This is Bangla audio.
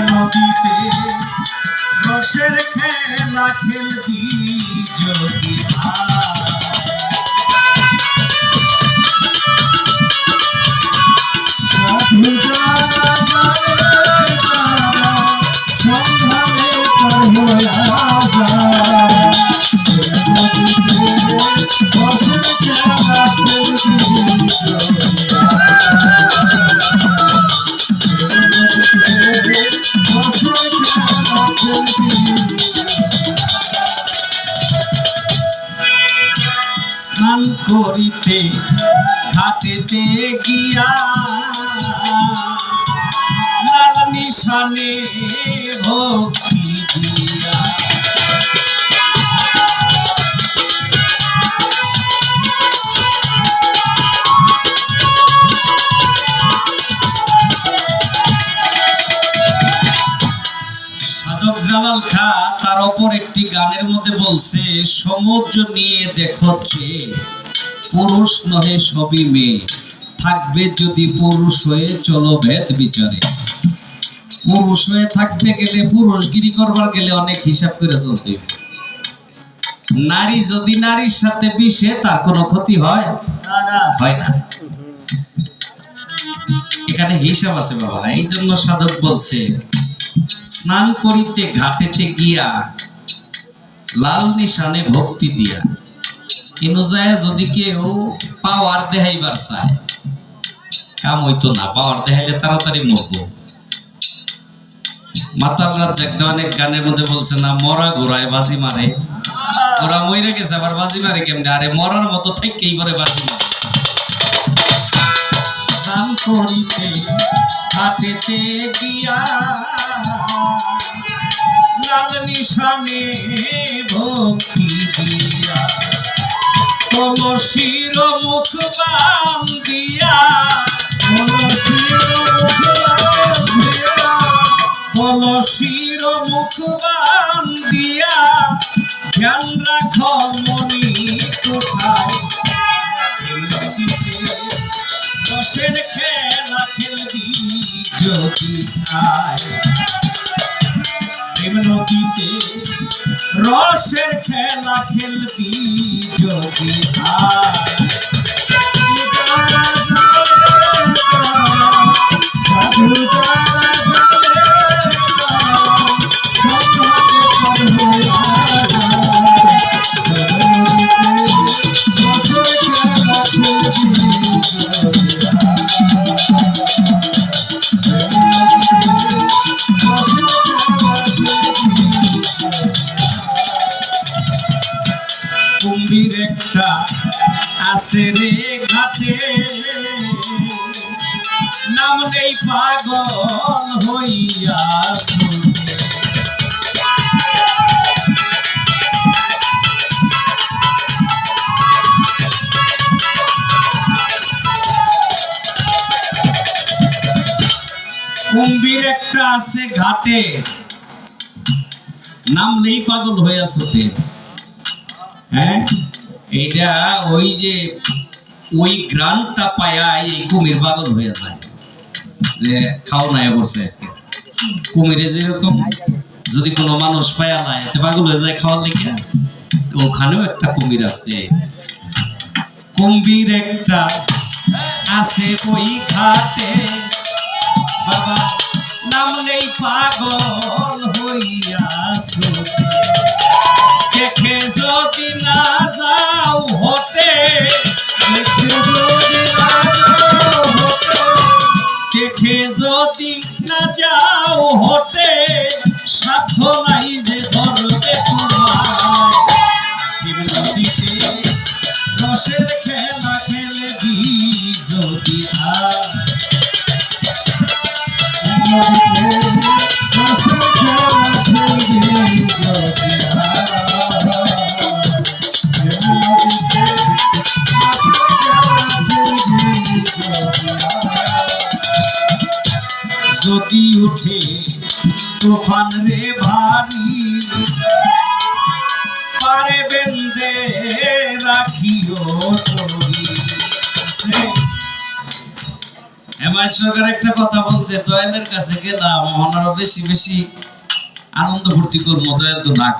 নদীতে রসের খেলা খেলতি যদি আয়। স্নান করিতে ঘাটেতে গিয়া লাল নিশানে ভক্তি জালাল খা তার অপর একটি গানের মধ্যে বলছে, সমুদ্র নিয়ে দেখছে পুরুষ নহে সবই মেয়ে, থাকবে যদি পুরুষ হয়ে চলো ভেদ বিচারে। পুরুষ হয়ে থাকতে গেলে পুরুষগিরি করবার গেলে অনেক হিসাব করে চলতে নারী যদি নারীর সাথে বিষে তার কোনো ক্ষতি হয়? হয় না। এখানে হিসাব আছে বাবা এই জন্য সাধক বলছে স্নান করিতে ঘাটেতে গিয়া লাল নিশানে ভক্তি দিয়া। যদি কেউ পাওয়ার দেখাইবার চায়, কাম হইতো না, পাওয়ার তাড়াতাড়ি মাতাল অনেক গানের মধ্যে বলছে, না, মরা ঘোড়ায় বাজি মারে। ওরা মরে গেছে, আবার বাজি মারে কেমনে? আরে, মরার মতো থেকেই করে বাজি মারে। স্নান করিতে হাতেতে গিয়া লাল নিশানে ভক্তি দিয়া, কলসির মুখ বান্দিয়া কলসির মুখ বান্দিয়া কলসির মুখ বান্দিয়া ধ্যান রাখ মনি কোথায়? নদীতে খেলা খেলবি যদি প্রেম নদীতে রসের খেলা খেলবি যদি আছে রে ঘাটে। নাম নেই পাগল হইয়া কুম্ভীর একটা আছে ঘাটে। নামলেই পাগল হইয়া ছোটে। হ্যাঁ? এইটা ওই যে ওই গ্রানটা পায়া এই কুমির পাগল হয়ে যায়। যে খাও নাই বসে আজকে। কুমিরে যেরকম যদি কোনো মানুষ পায়া লায় পাগল হয়ে যায় খাওয়ার লেগে। ওখানেও একটা কুমির আছে। কুম্ভীর একটা আছে ওই ঘাটে। বাবা নামলেই পাগল হইয়া যদি উঠে তুফান রে ভারী পারে বেন্দে রাখিও জামাই সরকার একটা কথা বলছে, দয়ালের কাছে গেলাম মহানারো বেশি বেশি আনন্দ ফুর্তি করব, দয়াল তো না